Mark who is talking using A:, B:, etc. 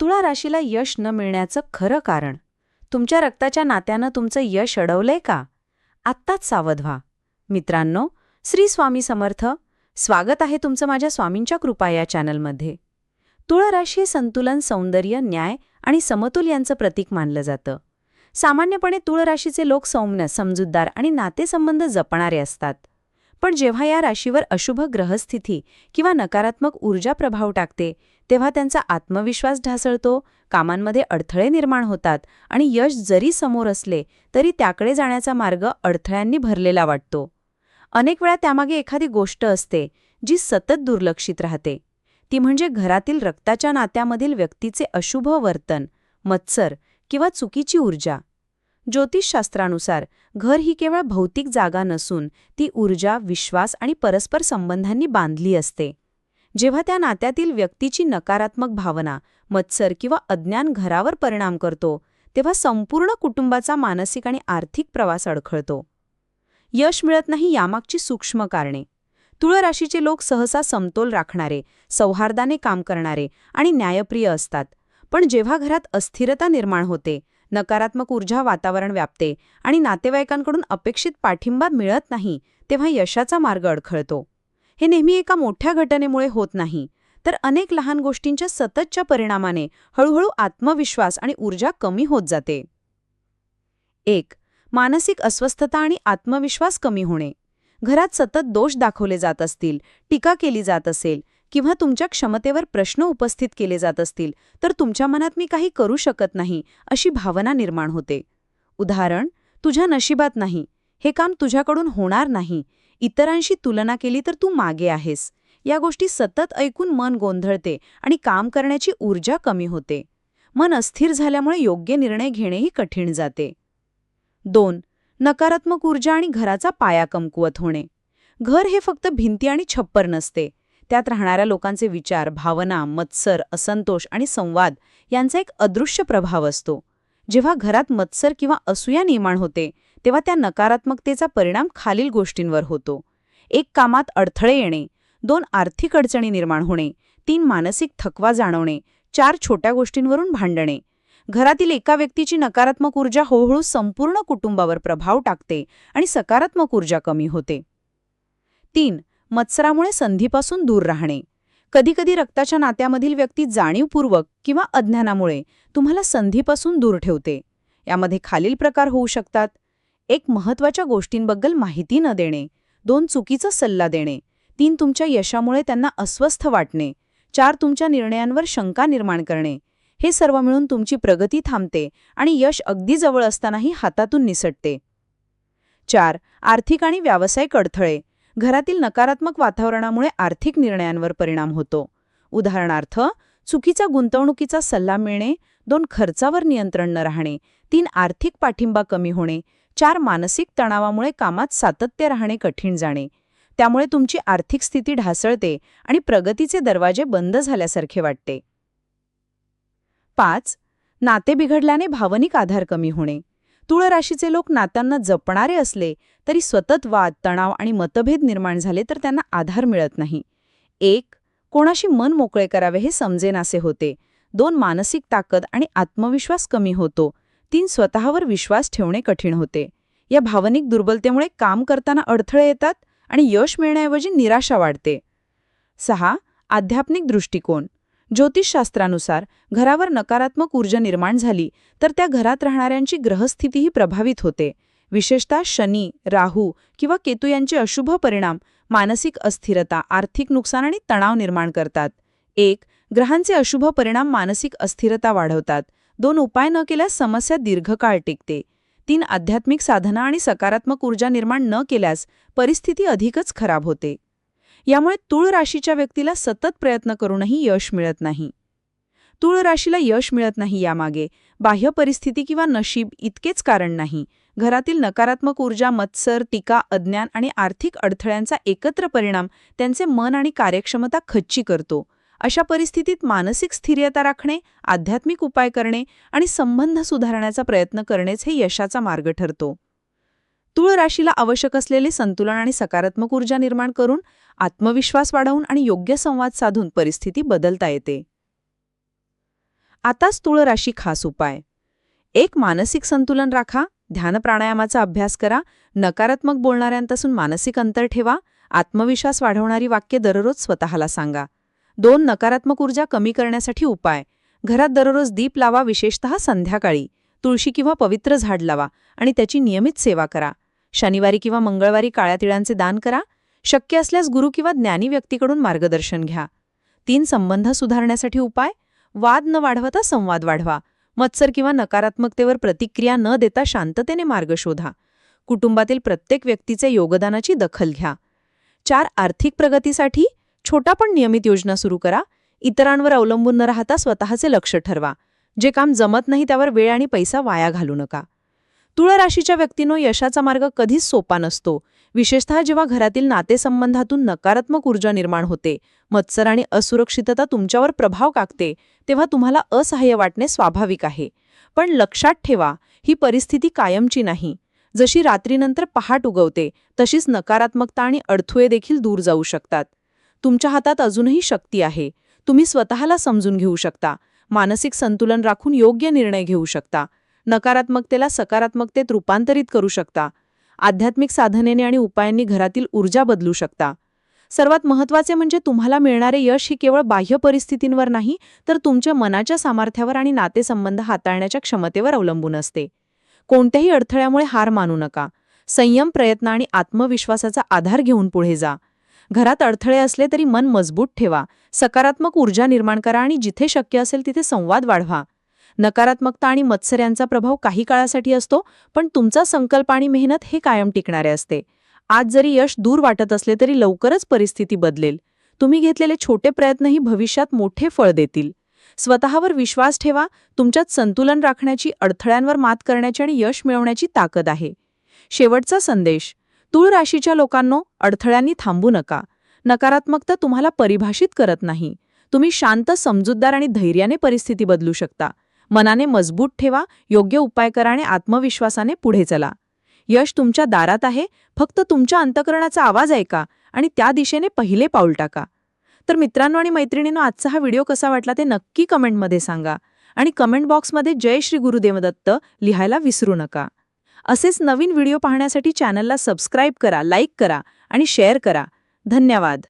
A: तुळा राशीला यश न मिळण्याचं खरं कारण. तुमच्या रक्ताच्या नात्यानं तुमचं यश अडवलंय का? आत्ताच सावध व्हा. मित्रांनो श्री स्वामी समर्थ स्वागत आहे तुमचं माझ्या स्वामींच्या कृपा या चॅनलमध्ये. तुळा राशी संतुलन सौंदर्य न्याय आणि समतोल यांचं प्रतीक मानलं जातं. सामान्यपणे तुळ राशीचे लोक सौम्य समजूतदार आणि नातेसंबंध जपणारे असतात. पण जेव्हा या राशीवर अशुभ ग्रहस्थिती किंवा नकारात्मक ऊर्जा प्रभाव टाकते तेव्हा त्यांचा आत्मविश्वास ढासळतो कामांमध्ये अडथळे निर्माण होतात आणि यश जरी समोर असले तरी त्याकडे जाण्याचा मार्ग अडथळ्यांनी भरलेला वाटतो. अनेक वेळा त्यामागे एखादी गोष्ट असते जी सतत दुर्लक्षित राहते. ती म्हणजे घरातील रक्ताच्या नात्यामधील व्यक्तीचे अशुभ वर्तन मत्सर किंवा चुकीची ऊर्जा. ज्योतिषशास्त्रानुसार घर ही केवळ भौतिक जागा नसून ती ऊर्जा विश्वास आणि परस्पर संबंधांनी बांधली असते. जेव्हा त्या नात्यातील व्यक्तीची नकारात्मक भावना मत्सर किंवा अज्ञान घरावर परिणाम करतो तेव्हा संपूर्ण कुटुंबाचा मानसिक आणि आर्थिक प्रवास अडखळतो. यश मिळत नाही यामागची सूक्ष्म कारणे. तुळ राशीचे लोक सहसा समतोल राखणारे सौहार्दाने काम करणारे आणि न्यायप्रिय असतात. पण जेव्हा घरात अस्थिरता निर्माण होते नकारात्मक ऊर्जा वातावरण व्यापते आणि नातेवाईकांकडून अपेक्षित पाठिंबा मिळत नाही तेव्हा यशाचा मार्ग अडखळतो. हे नेहमी एका मोठ्या घटनेमुळे होत नाही तर अनेक लहान गोष्टींच्या सततच्या परिणामाने हळूहळू आत्मविश्वास आणि ऊर्जा कमी होत जाते. एक मानसिक अस्वस्थता आणि आत्मविश्वास कमी होणे. घरात सतत दोष दाखवले जात असतील टीका केली जात असेल किंवा तुमच्या क्षमतेवर प्रश्न उपस्थित केले जात असतील तर तुमच्या मनात मी काही करू शकत नाही अशी भावना निर्माण होते. उदाहरण तुझ्या नशिबात नाही हे काम तुझ्याकडून होणार नाही इतरांशी तुलना केली तर तू मागे आहेस या गोष्टी सतत ऐकून मन गोंधळते आणि काम करण्याची ऊर्जा कमी होते. मन अस्थिर झाल्यामुळे योग्य निर्णय घेणेही कठीण जाते. दोन नकारात्मक ऊर्जा आणि घराचा पाया कमकुवत होणे. घर हे फक्त भिंती आणि छप्पर नसते त्यात राहणाऱ्या लोकांचे विचार भावना मत्सर असंतोष आणि संवाद यांचा एक अदृश्य प्रभाव असतो. जेव्हा घरात मत्सर किंवा असूया निर्माण होते तेव्हा त्या नकारात्मकतेचा परिणाम खालील गोष्टींवर होतो. एक कामात अडथळे येणे दोन आर्थिक अडचणी निर्माण होणे तीन मानसिक थकवा जाणवणे चार छोट्या गोष्टींवरून भांडणे. घरातील एका व्यक्तीची नकारात्मक ऊर्जा हळूहळू संपूर्ण कुटुंबावर प्रभाव टाकते आणि सकारात्मक ऊर्जा कमी होते. तीन मत्सरामुळे संधीपासून दूर राहणे. कधीकधी रक्ताच्या नात्यामधील व्यक्ती जाणीवपूर्वक किंवा अज्ञानामुळे तुम्हाला संधीपासून दूर ठेवते. यामध्ये खालील प्रकार होऊ शकतात. एक महत्त्वाच्या गोष्टींबद्दल माहिती न देणे. दोन चुकीचा सल्ला देणे. तीन तुमच्या यशामुळे त्यांना अस्वस्थ वाटणे. चार तुमच्या निर्णयांवर शंका निर्माण करणे. हे सर्व मिळून तुमची प्रगती थांबते आणि यश अगदी जवळ असतानाही हातातून निसटते. चार आर्थिक आणि व्यावसायिक अडथळे. घरातील नकारात्मक वातावरणामुळे आर्थिक निर्णयांवर परिणाम होतो. उदाहरणार्थ चुकीचा गुंतवणुकीचा सल्ला मिळणे दोन खर्चावर नियंत्रण न राहणे तीन आर्थिक पाठिंबा कमी होणे चार मानसिक तणावामुळे कामात सातत्य राहणे कठीण जाणे. त्यामुळे तुमची आर्थिक स्थिती ढासळते आणि प्रगतीचे दरवाजे बंद झाल्यासारखे वाटते. पाच नाते बिघडल्याने भावनिक आधार कमी होणे. तुळ राशीचे लोक नात्यांना जपणारे असले तरी सतत वाद तणाव आणि मतभेद निर्माण झाले तर त्यांना आधार मिळत नाही. एक कोणाशी मन मोकळे करावे हे समजेनासे होते. दोन मानसिक ताकद आणि आत्मविश्वास कमी होतो. तीन स्वतःवर विश्वास ठेवणे कठीण होते. या भावनिक दुर्बलतेमुळे काम करताना अडथळे येतात आणि यश मिळण्याऐवजी निराशा वाढते. सहा आध्यात्मिक दृष्टिकोन. ज्योतिषशास्त्रानुसार घरावर नकारात्मक ऊर्जा निर्माण झाली तर त्या घरात राहणाऱ्यांची ग्रहस्थितीही प्रभावित होते. विशेषतः शनी राहू किंवा केतू यांचे अशुभ परिणाम मानसिक अस्थिरता आर्थिक नुकसान आणि तणाव निर्माण करतात. एक ग्रहांचे अशुभ परिणाम मानसिक अस्थिरता वाढवतात. दोन उपाय न केल्यास समस्या दीर्घकाळ टिकते. तीन आध्यात्मिक साधना आणि सकारात्मक ऊर्जा निर्माण न केल्यास परिस्थिती अधिकच खराब होते. यामुळे तुळ राशीच्या व्यक्तीला सतत प्रयत्न करूनही यश मिळत नाही. तुळ राशीला यश मिळत नाही यामागे बाह्य परिस्थिती किंवा नशीब इतकेच कारण नाही. घरातील नकारात्मक ऊर्जा मत्सर टीका अज्ञान आणि आर्थिक अडथळ्यांचा एकत्र परिणाम त्यांचे मन आणि कार्यक्षमता खच्ची करतो. अशा परिस्थितीत मानसिक स्थिरता राखणे आध्यात्मिक उपाय करणे आणि संबंध सुधारण्याचा प्रयत्न करणेच हे यशाचा मार्ग ठरतो. तुळ राशीला आवश्यक असलेले संतुलन आणि सकारात्मक ऊर्जा निर्माण करून आत्मविश्वास वाढवून आणि योग्य संवाद साधून परिस्थिती बदलता येते. आताच तुळ राशी खास उपाय. एक मानसिक संतुलन राखा ध्यान प्राणायामाचा अभ्यास करा नकारात्मक बोलणाऱ्यांपासून मानसिक अंतर ठेवा आत्मविश्वास वाढवणारी वाक्य दररोज स्वतःला सांगा. दोन नकारात्मक ऊर्जा कमी करण्यासाठी उपाय. घरात दररोज दीप लावा विशेषतः संध्याकाळी. तुळशी किंवा पवित्र झाड लावा आणि त्याची नियमित सेवा करा. शनिवारी किंवा मंगळवारी काळ्या तिळांचे दान करा. शक्य असल्यास गुरु किंवा ज्ञानी व्यक्तीकडून मार्गदर्शन घ्या. तीन संबंध सुधारण्यासाठी उपाय. वाद न वाढवता संवाद वाढवा. मत्सर किंवा नकारात्मकतेवर प्रतिक्रिया न देता शांततेने मार्ग शोधा. कुटुंबातील प्रत्येक व्यक्तीचे योगदानाची दखल घ्या. चार आर्थिक प्रगतीसाठी छोटा पण नियमित योजना सुरू करा. इतरांवर अवलंबून न राहता स्वतःचे लक्ष ठरवा. जे काम जमत नाही त्यावर वेळ आणि पैसा वाया घालू नका. तुळ राशीच्या व्यक्तींनो यशाचा मार्ग कधीच सोपा नसतो. विशेषतः जेव्हा घरातील नातेसंबंधातून नकारात्मक ऊर्जा निर्माण होते मत्सर आणि असुरक्षितता तुमच्यावर प्रभाव टाकते तेव्हा तुम्हाला असहाय्य वाटणे स्वाभाविक आहे. पण लक्षात ठेवा ही परिस्थिती कायमची नाही. जशी रात्रीनंतर पहाट उगवते तशीच नकारात्मकता आणि अडथुळे देखील दूर जाऊ शकतात. तुमच्या हातात अजूनही शक्ती आहे. तुम्ही स्वतःला समजून घेऊ शकता. मानसिक संतुलन राखून योग्य निर्णय घेऊ शकता. नकारात्मकतेला सकारात्मकतेत रूपांतरित करू शकता. आध्यात्मिक साधनेने आणि उपायांनी घरातील ऊर्जा बदलू शकता. सर्वात महत्त्वाचे म्हणजे तुम्हाला मिळणारे यश ही केवळ बाह्य परिस्थितींवर नाही तर तुमच्या मनाच्या सामर्थ्यावर आणि नातेसंबंध हाताळण्याच्या क्षमतेवर अवलंबून असते. कोणत्याही अडथळ्यामुळे हार मानू नका. संयम प्रयत्न आणि आत्मविश्वासाचा आधार घेऊन पुढे जा. घरात अडथळे असले तरी मन मजबूत ठेवा. सकारात्मक ऊर्जा निर्माण करा आणि जिथे शक्य असेल तिथे संवाद वाढवा. नकारात्मकता आणि मत्सर यांचा प्रभाव काही काळासाठी असतो पण तुमचा संकल्प आणि मेहनत हे कायम टिकणारे असते. आज जरी यश दूर वाटत असले तरी लवकरच परिस्थिती बदलेल. तुम्ही घेतलेले छोटे प्रयत्नही भविष्यात मोठे फळ देतील. स्वतःवर विश्वास ठेवा तुमच्यात संतुलन राखण्याची अडथळ्यांवर मात करण्याची आणि यश मिळवण्याची ताकद आहे. शेवटचा संदेश तूळ राशीच्या लोकांनो अडथळ्यांनी थांबू नका. नकारात्मकता तुम्हाला परिभाषित करत नाही. तुम्ही शांत समजूतदार आणि धैर्याने परिस्थिती बदलू शकता. मनाने मजबूत ठेवा योग्य उपाय करा आणि आत्मविश्वासाने पुढे चला. यश तुमच्या दारात आहे फक्त तुमच्या अंतकरणाचा आवाज ऐका आणि त्या दिशेने पहिले पाऊल टाका. तर मित्रांनो आणि मैत्रिणींनो आजचा हा व्हिडिओ कसा वाटला ते नक्की कमेंटमध्ये सांगा आणि कमेंट बॉक्समध्ये जय श्री गुरुदेव दत्त लिहायला विसरू नका. असेच नवीन व्हिडिओ पाहण्यासाठी चॅनलला सबस्क्राईब करा लाईक करा आणि शेअर करा. धन्यवाद.